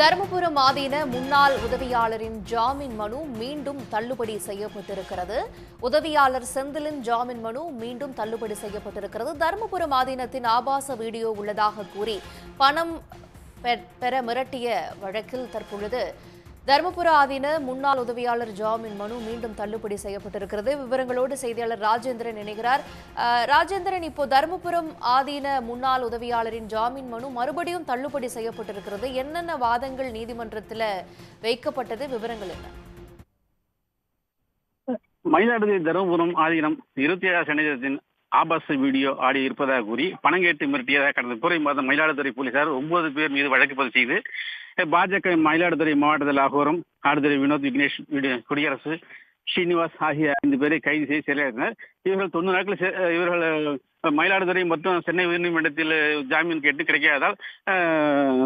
தருமபுரம் ஆதீன முன்னாள் உதவியாளரின் ஜாமீன் மனு மீண்டும் தள்ளுபடி செய்யப்பட்டிருக்கிறது. உதவியாளர் செந்திலின் ஜாமீன் மனு மீண்டும் தள்ளுபடி செய்யப்பட்டிருக்கிறது. தருமபுரம் ஆதீனத்தின் ஆபாச வீடியோ உள்ளதாக கூறி பணம் பெ- பெற மிரட்டிய வழக்கில் தற்பொழுது தருமபுர ஆதீன முன்னாள் உதவியாளர் ஜாமீன் மனு மீண்டும் தள்ளுபடி செய்யப்பட்டிருக்கிறது. விவரங்களோடு செய்தியாளர் ராஜேந்திரன் இணைகிறார். அஹ், ராஜேந்திரன் இப்போ தருமபுரம் ஆதீன முன்னாள் உதவியாளரின் ஜாமீன் மனு மறுபடியும் தள்ளுபடி செய்யப்பட்டிருக்கிறது. என்னென்ன வாதங்கள் நீதிமன்றத்தில் வைக்கப்பட்டது? விவரங்கள் என்ன? மயிலாடுதுறை தருமபுரம் ஆதீனம் இருபத்தி ஏழாம் சனிதத்தின் ஆபாச வீடியோ ஆடி இருப்பதாக கூறி பணம் கேட்டு மிரட்டியதாக கடந்த குறை மாதம் மயிலாடுதுறை போலீசார் ஒன்பது பேர் மீது வழக்கு பதிவு செய்து பாஜக மயிலாடுதுறை மாவட்டத்தில் ஆகோரம் ஆடுதுறை வினோத் விக்னேஷ் குடியரசு ஸ்ரீனிவாஸ் ஆகிய ஐந்து பேரை கைது செய்து சிறையாக்கினர் இவர்கள் தொண்ணூறு நாட்கள் இவர்கள் மயிலாடுதுறை மற்றும் சென்னை உயர்நீதிமன்றத்தில் ஜாமீன் கேட்டு கிடைக்காததால்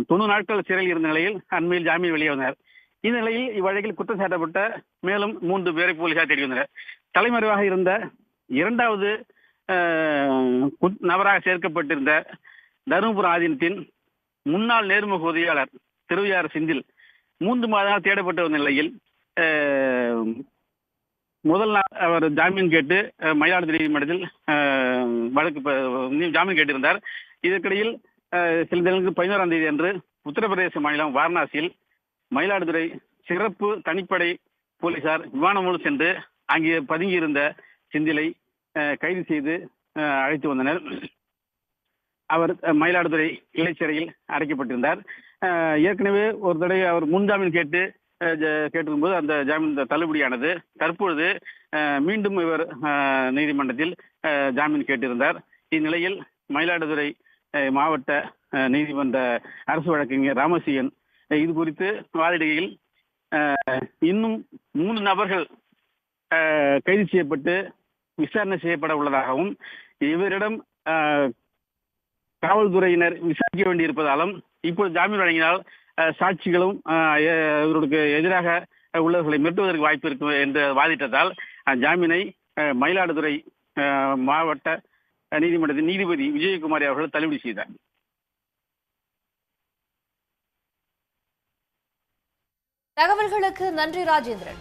தொண்ணூறு நாட்கள் சிறையில் இருந்த நிலையில் அண்மையில் ஜாமீன் வெளியே வந்தார் இந்த நிலையில் இவ்வழக்கில் குற்றம் சாட்டப்பட்ட மேலும் மூன்று பேரை போலீசார் தேடி வந்தனர். தலைமறைவாக இருந்த இரண்டாவது நபராக சேர்க்கப்பட்டிருந்த தருமபுரம் ஆதீனத்தின் முன்னாள் நேர்முக உதவியாளர் திருவையாறு செந்தில் மூன்று மாதங்கள் தேடப்பட்டு வந்த நிலையில் முதல் நாள் அவர் ஜாமீன் கேட்டு மயிலாடுதுறை நீதிமன்றத்தில் வழக்கு ஜாமீன் கேட்டிருந்தார். இதற்கிடையில் சில தினங்களுக்கு பதினோராம் தேதி அன்று உத்தரப்பிரதேச மாநிலம் வாரணாசியில் மயிலாடுதுறை சிறப்பு தனிப்படை போலீசார் விமானம் மூலம் சென்று அங்கே பதுங்கியிருந்த செந்திலை கைது செய்து அழைத்து வந்தனர். அவர் மயிலாடுதுறை இளைச்சிறையில் அடைக்கப்பட்டிருந்தார். ஏற்கனவே ஒரு தடவை அவர் முன்ஜாமீன் கேட்டு கேட்டிருக்கும்போது அந்த ஜாமீன் தள்ளுபடியானது. தற்பொழுது மீண்டும் இவர் நீதிமன்றத்தில் ஜாமீன் கேட்டிருந்தார். இந்நிலையில் மயிலாடுதுறை மாவட்ட நீதிமன்ற அரசு வழக்கறிஞர் ராமசியன் இது குறித்து வாதிடுகையில் இன்னும் மூணு நபர்கள் கைது செய்யப்பட்டு விசாரணை செய்யப்பட உள்ளதாகவும் இவரிடம் காவல்துறையினர் விசாரிக்க வேண்டியிருப்பதாலும் இப்போது ஜாமீன் வழங்கினால் சாட்சிகளும் இவருக்கு எதிராக உள்ளவர்களை மிரட்டுவதற்கு வாய்ப்பு இருக்கும் என்று வாதிட்டதால் ஜாமீனை அஹ், மயிலாடுதுறை மாவட்ட நீதிமன்றத்தின் நீதிபதி விஜயகுமாரி அவர்கள் தள்ளுபடி செய்தார். தகவல்களுக்கு நன்றி ராஜேந்திரன்.